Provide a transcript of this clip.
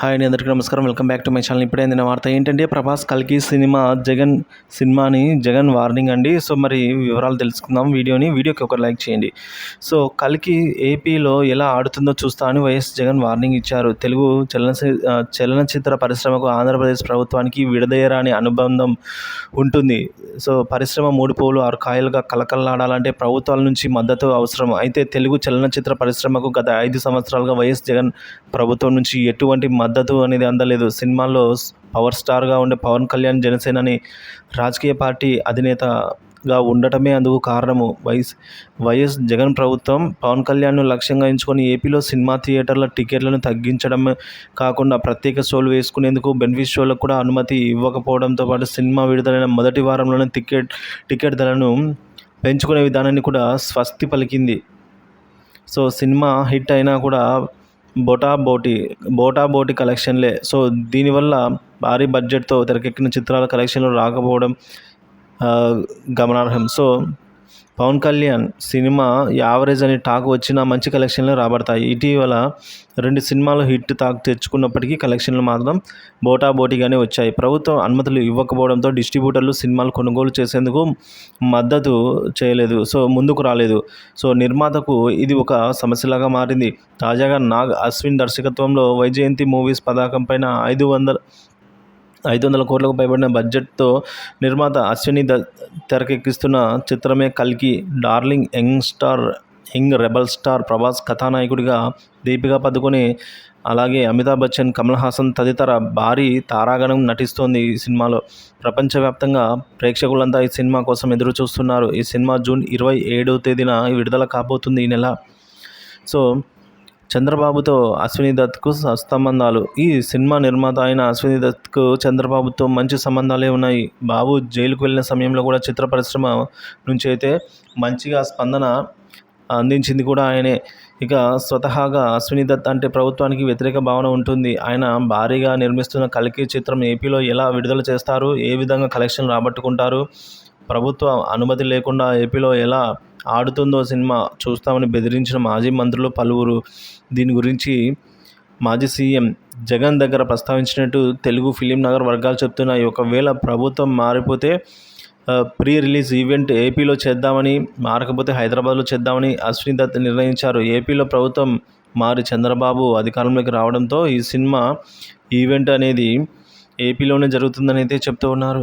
Hi అండి అందరికీ నమస్కారం. Welcome back to my channel. ఇప్పుడే అందిన వార్త ఏంటంటే ప్రభాస్ కల్కి సినిమా జగన్ సినిమాని జగన్ వార్నింగ్ అండి. సో మరి వివరాలు తెలుసుకుందాం వీడియోని. వీడియోకి ఒక లైక్ చేయండి. సో కల్కి ఏపీలో ఎలా ఆడుతుందో చూస్తా అని వైఎస్ జగన్ వార్నింగ్ ఇచ్చారు. తెలుగు చలన చలనచిత్ర పరిశ్రమకు ఆంధ్రప్రదేశ్ ప్రభుత్వానికి విడదీయరాని అనుబంధం ఉంటుంది. సో పరిశ్రమ మూడు పోలు ఆరు కాయలుగా కలకల్లాడాలంటే ప్రభుత్వాల నుంచి మద్దతు అవసరం. అయితే తెలుగు చలనచిత్ర పరిశ్రమకు గత ఐదు సంవత్సరాలుగా వైఎస్ జగన్ ప్రభుత్వం నుంచి ఎటువంటి మద్దతు అనేది అందలేదు. సినిమాల్లో పవర్ స్టార్గా ఉండే పవన్ కళ్యాణ్ జనసేనని రాజకీయ పార్టీ అధినేతగా ఉండటమే అందుకు కారణము. వైఎస్ వైఎస్ జగన్ ప్రభుత్వం పవన్ కళ్యాణ్ను లక్ష్యంగా ఎంచుకొని ఏపీలో సినిమా థియేటర్ల టికెట్లను తగ్గించడం కాకుండా ప్రత్యేక షోలు వేసుకునేందుకు బెనిఫిట్ షోలకు కూడా అనుమతి ఇవ్వకపోవడంతో పాటు సినిమా విడుదలైన మొదటి వారంలోనే టికెట్ టికెట్ ధరను పెంచుకునే విధానాన్ని కూడా స్వస్తి పలికింది. సో సినిమా హిట్ అయినా కూడా బోటా బోటి బోటా బోటి కలెక్షన్లే. సో దీనివల్ల భారీ బడ్జెట్తో తెరకెక్కిన చిత్రాల కలెక్షన్లు రాకపోవడం గమనార్హం. So Pawan Kalyan cinema average అనే టాక్ వచ్చినా మంచి కలెక్షన్లు రాబడతాయి. ఇటీవల రెండు సినిమాలు హిట్ టాక్ తెచ్చుకున్నప్పటికీ కలెక్షన్లు మాత్రం బోటా బోటీగానే వచ్చాయి. ప్రభుత్వం అనుమతులు ఇవ్వకపోవడంతో డిస్ట్రిబ్యూటర్లు సినిమాలు కొనుగోలు చేసేందుకు మద్దతు చేయలేదు. సో ముందుకు రాలేదు. సో నిర్మాతకు ఇది ఒక సమస్యలాగా మారింది. తాజాగా నాగ్ అశ్విన్ దర్శకత్వంలో వైజయంతి మూవీస్ పతాకం పైన ఐదు వందల ఐదు వందల కోట్లకు పైబడిన బడ్జెట్తో నిర్మాత అశ్విని ద తెరకెక్కిస్తున్న చిత్రమే కల్కి darling young star young rebel star Prabhas కథానాయకుడిగా దీపికా పదుకొని. అలాగే అమితాబ్ బచ్చన్ కమల్ హాసన్ తదితర భారీ తారాగణం నటిస్తోంది ఈ సినిమాలో. ప్రపంచవ్యాప్తంగా ప్రేక్షకులంతా ఈ సినిమా కోసం ఎదురు చూస్తున్నారు ఈ సినిమా జూన్ ఇరవై ఏడవ తేదీన విడుదల కాబోతుంది ఈ నెల. సో చంద్రబాబుతో అశ్విని దత్కు సంబంధాలు. ఈ సినిమా నిర్మాత అయిన అశ్విని దత్కు చంద్రబాబుతో మంచి సంబంధాలే ఉన్నాయి. బాబు జైలుకు వెళ్ళిన సమయంలో కూడా చిత్ర పరిశ్రమ నుంచి అయితే మంచిగా స్పందన అందించింది కూడా ఆయనే. ఇక స్వతహాగా అశ్విని దత్ అంటే ప్రభుత్వానికి వ్యతిరేక భావన ఉంటుంది. ఆయన భారీగా నిర్మిస్తున్న కలికి చిత్రం ఏపీలో ఎలా విడుదల చేస్తారు? ఏ విధంగా కలెక్షన్ రాబట్టుకుంటారు? ప్రభుత్వ అనుమతి లేకుండా ఏపీలో ఎలా ఆడుతుందో సినిమా చూస్తామని బెదిరించిన మాజీ మంత్రులు పలువురు. దీని గురించి మాజీ సీఎం జగన్ దగ్గర ప్రస్తావించినట్టు తెలుగు ఫిలిం నగర్ వర్గాలు చెప్తున్నాయి. ఒకవేళ ప్రభుత్వం మారిపోతే ప్రీ రిలీజ్ ఈవెంట్ ఏపీలో చేద్దామని మారకపోతే హైదరాబాద్లో చేద్దామని అశ్విని దత్ నిర్ణయించారు. ఏపీలో ప్రభుత్వం మారి చంద్రబాబు అధికారంలోకి రావడంతో ఈ సినిమా ఈవెంట్ అనేది ఏపీలోనే జరుగుతుందని అయితే చెప్తూ ఉన్నారు.